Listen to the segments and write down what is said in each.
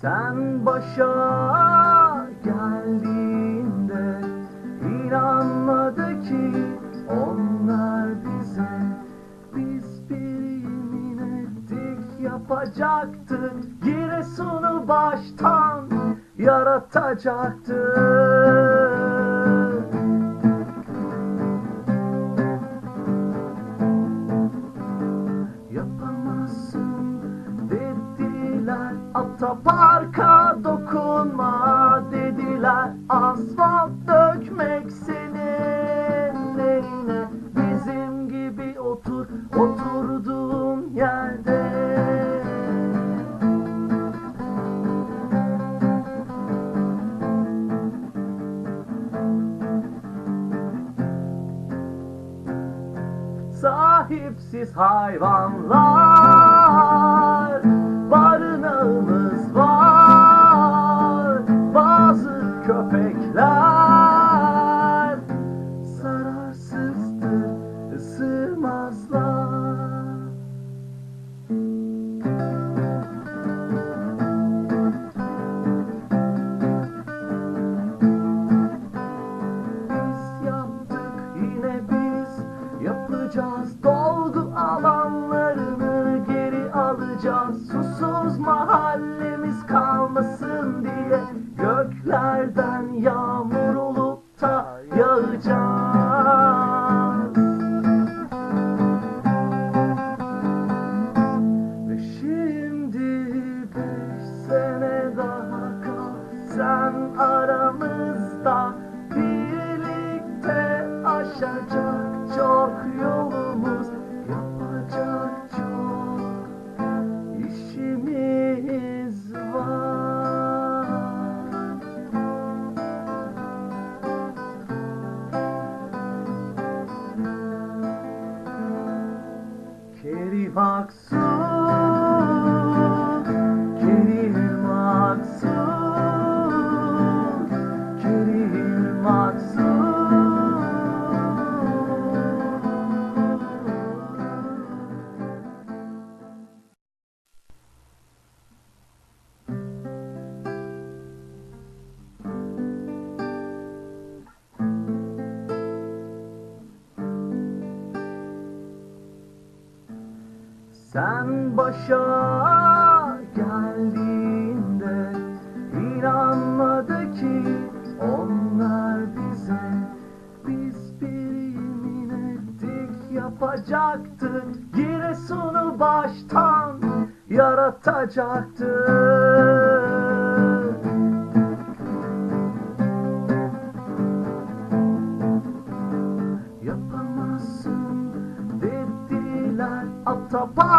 Sen başa geldiğinde inanmadı ki onlar bize. Biz bir yemin ettik yapacaktık Giresun'u baştan yaratacaktık Yapamazsın dediler Ataparka dokunma dediler. Asfalt dökmek senin neyine Bizim gibi otur oturduğun yerde. Sahipsiz hayvanlar alacağız susuz mahallemiz kalmasın diye. Göklerden yağmur olup da yağacağız. Ve şimdi beş sene daha kal sen aramızda birlikte aşacak çok yolumuz box. Sen başa geldiğinde inanmadı ki onlar bize. Biz bir yemin ettik yapacaktık Giresun'u baştan yaratacaktık Yapamazsın dediler Ataparka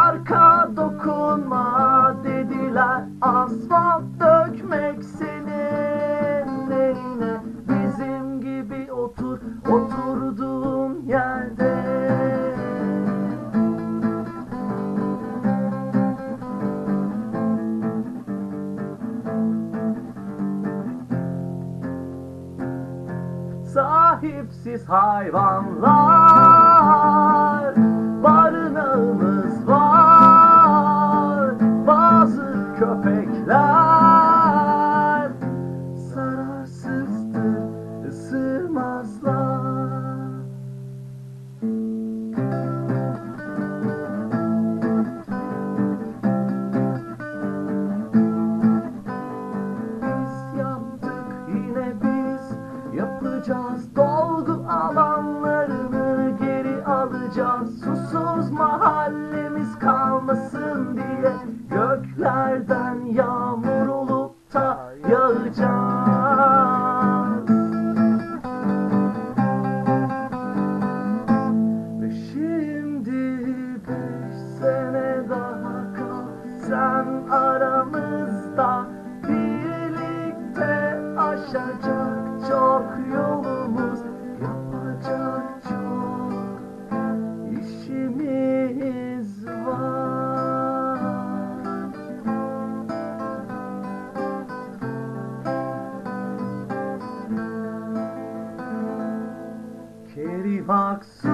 sahipsiz hayvanlar alacağız susuz box.